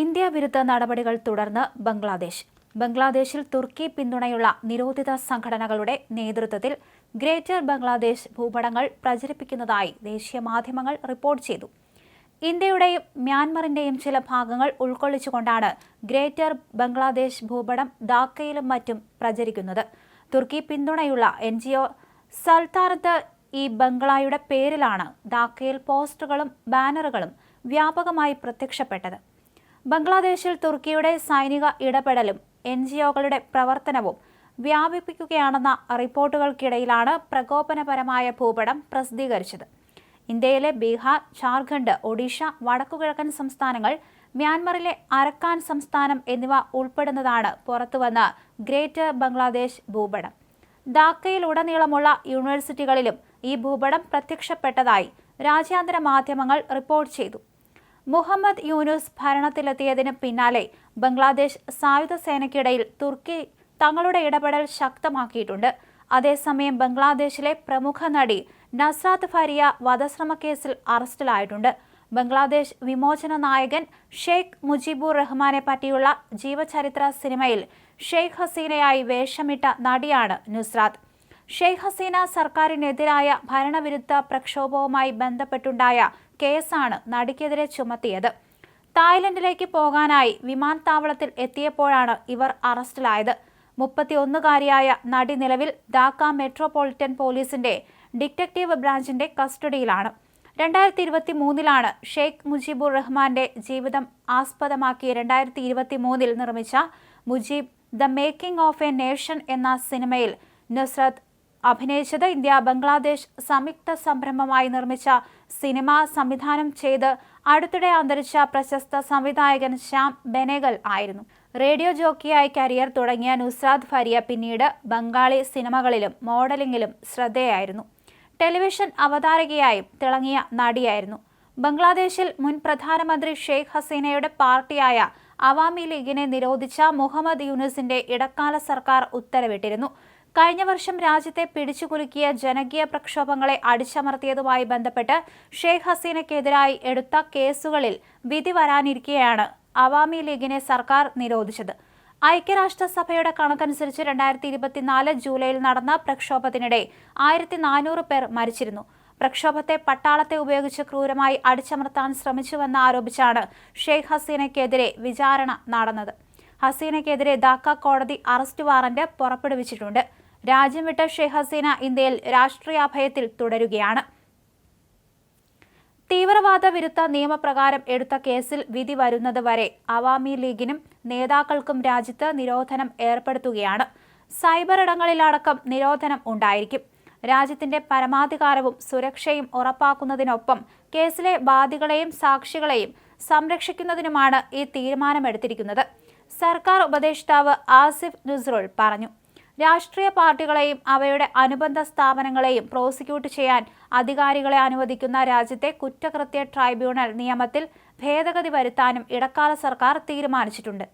India വിരുദ്ധ നടപടികൾ തുടർന്ന് ബംഗ്ലാദേശ്. ബംഗ്ലാദേശിൽ തുർക്കി പിന്തുണയുള്ള നിരോധിത സംഘടനകളുടെ നേതൃത്വത്തിൽ ഗ്രേറ്റർ ബംഗ്ലാദേശ് ഭൂപടങ്ങൾ പ്രചരിപ്പിക്കുന്നതായി ദേശീയ മാധ്യമങ്ങൾ റിപ്പോർട്ട് ചെയ്തു. ഇന്ത്യയുടെയും മ്യാൻമറിന്റെയും ചില ഭാഗങ്ങൾ ഉൾക്കൊള്ളിച്ചുകൊണ്ടാണ് ഗ്രേറ്റർ ബംഗ്ലാദേശ് ഭൂപടം ധാക്കയിലും മറ്റും പ്രചരിക്കുന്നത്. തുർക്കി പിന്തുണയുള്ള എൻ ജി ഒ സൽത്താനത്ത് ഈ ബംഗ്ലായുടെ പേരിലാണ് ധാക്കയിൽ പോസ്റ്ററുകളും ബാനറുകളും വ്യാപകമായി പ്രത്യക്ഷപ്പെട്ടത്. ബംഗ്ലാദേശിൽ തുർക്കിയുടെ സൈനിക ഇടപെടലും എൻ ജി ഒകളുടെ പ്രവർത്തനവും വ്യാപിപ്പിക്കുകയാണെന്ന റിപ്പോർട്ടുകൾക്കിടയിലാണ് പ്രകോപനപരമായ ഭൂപടം പ്രസിദ്ധീകരിച്ചത്. ഇന്ത്യയിലെ ബീഹാർ ജാർഖണ്ഡ് ഒഡീഷ വടക്കുകിഴക്കൻ സംസ്ഥാനങ്ങൾ മ്യാൻമറിലെ അരക്കാൻ സംസ്ഥാനം എന്നിവ ഉൾപ്പെടുന്നതാണ് പുറത്തുവന്ന ഗ്രേറ്റർ ബംഗ്ലാദേശ് ഭൂപടം. ധാക്കയിൽ ഉടനീളമുള്ള യൂണിവേഴ്സിറ്റികളിലും ഈ ഭൂപടം പ്രത്യക്ഷപ്പെട്ടതായി രാജ്യാന്തര മാധ്യമങ്ങൾ റിപ്പോർട്ട് ചെയ്തു. മുഹമ്മദ് യൂനുസ് ഭരണത്തിലെത്തിയതിന് പിന്നാലെ ബംഗ്ലാദേശ് സായുധ സേനയ്ക്കിടയിൽ തുർക്കി തങ്ങളുടെ ഇടപെടൽ ശക്തമാക്കിയിട്ടുണ്ട്. അതേസമയം ബംഗ്ലാദേശിലെ പ്രമുഖ നടി നസ്രാത്ത് ഫരിയ വധശ്രമ കേസിൽ അറസ്റ്റിലായിട്ടുണ്ട്. ബംഗ്ലാദേശ് വിമോചന നായകൻ ഷെയ്ഖ് മുജീബുർ റഹ്മാനെ പറ്റിയുള്ള ജീവചരിത്ര സിനിമയിൽ ഷെയ്ഖ് ഹസീനയായി വേഷമിട്ട നടിയാണ് നുസ്രാത്ത്. ഷെയ്ഖ് ഹസീന സർക്കാരിനെതിരായ ഭരണവിരുദ്ധ പ്രക്ഷോഭവുമായി ബന്ധപ്പെട്ടുണ്ടായ കേസാണ് നടിക്കെതിരെ ചുമത്തിയത്. തായ്ലൻഡിലേക്ക് പോകാനായി വിമാനത്താവളത്തിൽ എത്തിയപ്പോഴാണ് ഇവർ അറസ്റ്റിലായത്. മുപ്പത്തിയൊന്നുകാരിയായ നടി നിലവിൽ ധാക്ക മെട്രോപൊളിറ്റൻ പോലീസിന്റെ ഡിറ്റക്റ്റീവ് ബ്രാഞ്ചിന്റെ കസ്റ്റഡിയിലാണ്. രണ്ടായിരത്തി ഇരുപത്തി മൂന്നിലാണ് ഷെയ്ഖ് മുജീബുർ റഹ്മാന്റെ ജീവിതം ആസ്പദമാക്കി രണ്ടായിരത്തി ഇരുപത്തി മൂന്നിൽ നിർമ്മിച്ച Mujib the making of a nation എന്ന സിനിമയിൽ നുസ്രത്ത് അഭിനയിച്ചത് ഇന്ത്യ ബംഗ്ലാദേശ് സംയുക്ത സംരംഭമായി നിർമ്മിച്ച സിനിമ സംവിധാനം ചെയ്ത് അടുത്തിടെ അന്തരിച്ച പ്രശസ്ത സംവിധായകൻ ശ്യാം ബെനേഗൽ ആയിരുന്നു. റേഡിയോ ജോക്കിയായി കരിയർ തുടങ്ങിയ നുസ്രാദ് ഫരിയ പിന്നീട് ബംഗാളി സിനിമകളിലും മോഡലിംഗിലും ശ്രദ്ധേയായിരുന്നു. ടെലിവിഷൻ അവതാരകയായും തിളങ്ങിയ നടിയായിരുന്നു. ബംഗ്ലാദേശിൽ മുൻ പ്രധാനമന്ത്രി ഷെയ്ഖ് ഹസീനയുടെ പാർട്ടിയായ അവാമി ലീഗിനെ നിരോധിച്ച മുഹമ്മദ് യൂനുസിന്റെ ഇടക്കാല സർക്കാർ ഉത്തരവിട്ടിരുന്നു. കഴിഞ്ഞ വർഷം രാജ്യത്തെ പിടിച്ചുകുലുക്കിയ ജനകീയ പ്രക്ഷോഭങ്ങളെ അടിച്ചമർത്തിയതുമായി ബന്ധപ്പെട്ട് ഷെയ്ഖ് ഹസീനയ്ക്കെതിരായി എടുത്ത കേസുകളിൽ വിധി വരാനിരിക്കെയാണ് അവാമി ലീഗിനെ സർക്കാർ നിരോധിച്ചത്. ഐക്യരാഷ്ട്രസഭയുടെ കണക്കനുസരിച്ച് രണ്ടായിരത്തി ഇരുപത്തിനാല് ജൂലൈയിൽ നടന്ന പ്രക്ഷോഭത്തിനിടെ ആയിരത്തി നാനൂറ് പേർ മരിച്ചിരുന്നു. പ്രക്ഷോഭത്തെ പട്ടാളത്തെ ഉപയോഗിച്ച് ക്രൂരമായി അടിച്ചമർത്താൻ ശ്രമിച്ചുവെന്ന് ആരോപിച്ചാണ് ഷെയ്ഖ് ഹസീനയ്ക്കെതിരെ വിചാരണ നടന്നത്. ഹസീനയ്ക്കെതിരെ ധാക്ക കോടതി അറസ്റ്റ് വാറന്റ് പുറപ്പെടുവിച്ചിട്ടുണ്ട്. രാജ്യം വിട്ട ഷെയ്ഖ് ഹസീന ഇന്ത്യയിൽ രാഷ്ട്രീയാഭയത്തിൽ തുടരുകയാണ്. തീവ്രവാദ വിരുദ്ധ നിയമപ്രകാരം എടുത്ത കേസിൽ വിധി വരുന്നതുവരെ അവാമി ലീഗിനും നേതാക്കൾക്കും രാജ്യത്ത് നിരോധനം ഏർപ്പെടുത്തുകയാണ്. സൈബർ ഇടങ്ങളിലടക്കം നിരോധനം ഉണ്ടായിരിക്കും. രാജ്യത്തിന്റെ പരമാധികാരവും സുരക്ഷയും ഉറപ്പാക്കുന്നതിനൊപ്പം കേസിലെ ബാധികളെയും സാക്ഷികളെയും സംരക്ഷിക്കുന്നതിനുമാണ് ഈ തീരുമാനമെടുത്തിരിക്കുന്നത്. സർക്കാർ ഉപദേഷ്ടാവ് ആസിഫ് നുസ്രുൾ പറഞ്ഞു. രാഷ്ട്രീയ പാർട്ടികളെയും അവയുടെ അനുബന്ധ സ്ഥാപനങ്ങളെയും പ്രോസിക്യൂട്ട് ചെയ്യാൻ അധികാരികളെ അനുവദിക്കുന്ന രാജ്യത്തെ കുറ്റകൃത്യ ട്രൈബ്യൂണൽ നിയമത്തിൽ ഭേദഗതി വരുത്താനും ഇടക്കാല സർക്കാർ തീരുമാനിച്ചിട്ടുണ്ട്.